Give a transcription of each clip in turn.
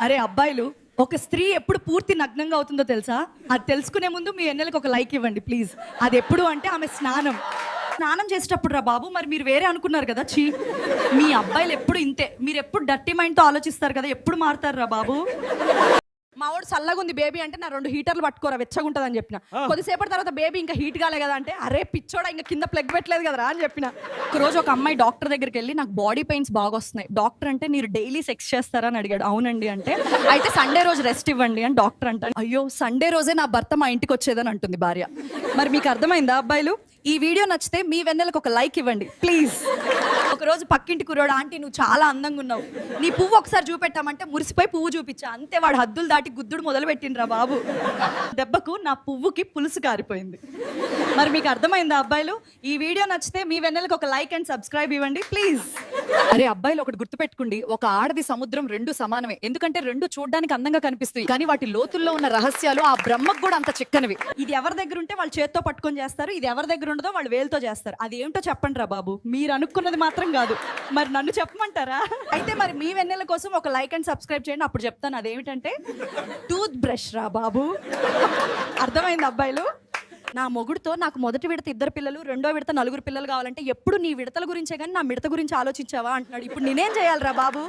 అరే అబ్బాయిలు ఒక స్త్రీ ఎప్పుడు పూర్తి నగ్నంగా అవుతుందో తెలుసా? అది తెలుసుకునే ముందు మీ ఎన్నెలకు ఒక లైక్ ఇవ్వండి ప్లీజ్. అది ఎప్పుడు అంటే ఆమె స్నానం. స్నానం చేసేటప్పుడు రా బాబు మరి మీరు వేరే అనుకున్నారు కదా చీ. మీ అబ్బాయిలు ఎప్పుడు ఇంతే. మీరు ఎప్పుడు డర్టీ మైండ్తో ఆలోచిస్తారు కదా ఎప్పుడు మారుతారు రా బాబు? మా వాడు చల్లగా ఉంది బేబీ అంటే నా రెండు హీటర్లు పట్టుకోరా వెచ్చగా ఉంటుంది అని చెప్పిన కొద్దిసేపటి తర్వాత బేబీ ఇంకా హీట్ కాలే కదా అంటే అరే పిచ్చోడా ఇంకా కింద ప్లగ్ పెట్టలేదు కదరా అని చెప్పిన. ఒక రోజు ఒక అమ్మాయి డాక్టర్ దగ్గరికి వెళ్ళి నాకు బాడీ పెయిన్స్ బాగా వస్తున్నాయి. డాక్టర్ అంటే మీరు డైలీ సెక్స్ చేస్తారా? అని అడిగాడు. అవునండి అంటే అయితే సండే రోజు రెస్ట్ ఇవ్వండి అని డాక్టర్ అంటాడు. అయ్యో సండే రోజే నా భర్త మా ఇంటికి వచ్చేదని అంటుంది భార్య. మరి మీకు అర్థమైందా అబ్బాయిలు? ఈ వీడియో నచ్చితే మీ వెన్నెలకు ఒక లైక్ ఇవ్వండి ప్లీజ్. ఒక రోజు పక్కింటి కుర్రోడు ఆంటీ నువ్వు చాలా అందంగా ఉన్నావు. నీ పువ్వు ఒకసారి చూపెట్టామంటే మురిసిపోయి పువ్వు చూపించా. అంతే వాడు హద్దులు దాటి గుద్దుడు మొదలు పెట్టిండ్రా బాబు. దెబ్బకు నా పువ్వుకి పులుసు కారిపోయింది. మరి మీకు అర్థమైందా అబ్బాయిలు? ఈ వీడియో నచ్చితే మీ వెన్నెలకు ఒక లైక్ అండ్ సబ్స్క్రైబ్ ఇవ్వండి ప్లీజ్. అరే అబ్బాయిలు ఒకటి గుర్తుపెట్టుకోండి. ఒక ఆడది సముద్రం రెండు సమానమే. ఎందుకంటే రెండు చూడడానికి అందంగా కనిపిస్తాయి. కానీ వాటి లోతుల్లో ఉన్న రహస్యాలు ఆ బ్రహ్మకు కూడా అంత చిక్కనివి. ఇది ఎవరి దగ్గర ఉంటే వాళ్ళు చేత్తో పట్టుకొని చేస్తారు. ఇది ఎవరి దగ్గర ఉండదో వాళ్ళు వేలుతో చేస్తారు. అది ఏంటో చెప్పండి రా బాబు. మీరు అనుకున్నది మాత్రం కాదు. మరి నన్ను చెప్పమంటారా? అయితే మరి మీ వెన్నెల కోసం ఒక లైక్ అండ్ సబ్స్క్రైబ్ చేయండి. అప్పుడు చెప్తాను అదేమిటంటే టూత్ బ్రష్ రా బాబు. అర్థమైంది అబ్బాయిలు? నా మొగుడుతో నాకు మొదటి విడత ఇద్దరు పిల్లలు రెండో విడత నలుగురు పిల్లలు కావాలంటే ఎప్పుడు నీ విడతల గురించే కానీ నా మిడత గురించి ఆలోచించావా అంటున్నాడు. ఇప్పుడు నేనేం చేయాలిరా బాబు?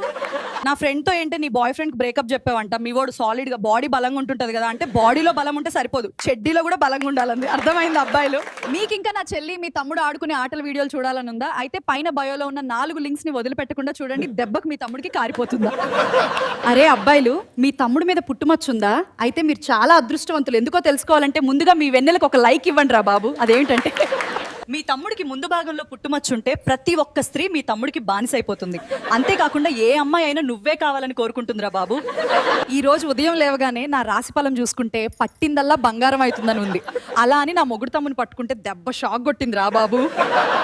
నా ఫ్రెండ్తో ఏంటి నీ బాయ్ ఫ్రెండ్ బ్రేకప్ చెప్పావంట. మీ వాడు సాలిడ్గా బాడీ బలంగా ఉంటుంటది కదా అంటే బాడీలో బలం ఉంటే సరిపోదు. చెడ్డీలో కూడా బలంగా ఉండాలంది. అర్థమైంది అబ్బాయిలు? మీకు ఇంకా నా చెల్లి మీ తమ్ముడు ఆడుకునే ఆటల వీడియోలు చూడాలని ఉందా? అయితే పైన బయోలో ఉన్న నాలుగు లింక్స్ని వదిలిపెట్టకుండా చూడండి దెబ్బకు మీ తమ్ముడికి కారిపోతుందా? అరే అబ్బాయిలు మీ తమ్ముడి మీద పుట్టుమచ్చుందా? అయితే మీరు చాలా అదృష్టవంతులు. ఎందుకో తెలుసుకోవాలంటే ముందుగా మీ వెన్నెలకు ఒక లైక్ ఇవ్వండి రా బాబు. అదేంటంటే మీ తమ్ముడికి ముందు భాగంలో పుట్టుమచ్చుంటే ప్రతి ఒక్క స్త్రీ మీ తమ్ముడికి బానిసైపోతుంది. అంతేకాకుండా ఏ అమ్మాయి అయినా నువ్వే కావాలని కోరుకుంటుందిరా బాబు. ఈ రోజు ఉదయం లేవగానే నా రాశిఫలం చూసుకుంటే పట్టిందల్లా బంగారం అవుతుందని ఉంది. అలా అని నా మొగుడు తమ్ముని పట్టుకుంటే దెబ్బ షాక్ కొట్టింది రా బాబు.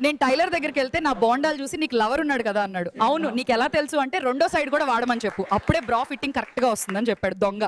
నేను టైలర్ దగ్గరికి వెళ్తే నా బోండాలు చూసి నీకు లవర్ ఉన్నాడు కదా అన్నాడు. అవును నీకు ఎలా తెలుసు అంటే రెండో సైడ్ కూడా వాడమని చెప్పు. అప్పుడే బ్రా ఫిట్టింగ్ కరెక్ట్గా వస్తుందని చెప్పాడు దొంగ.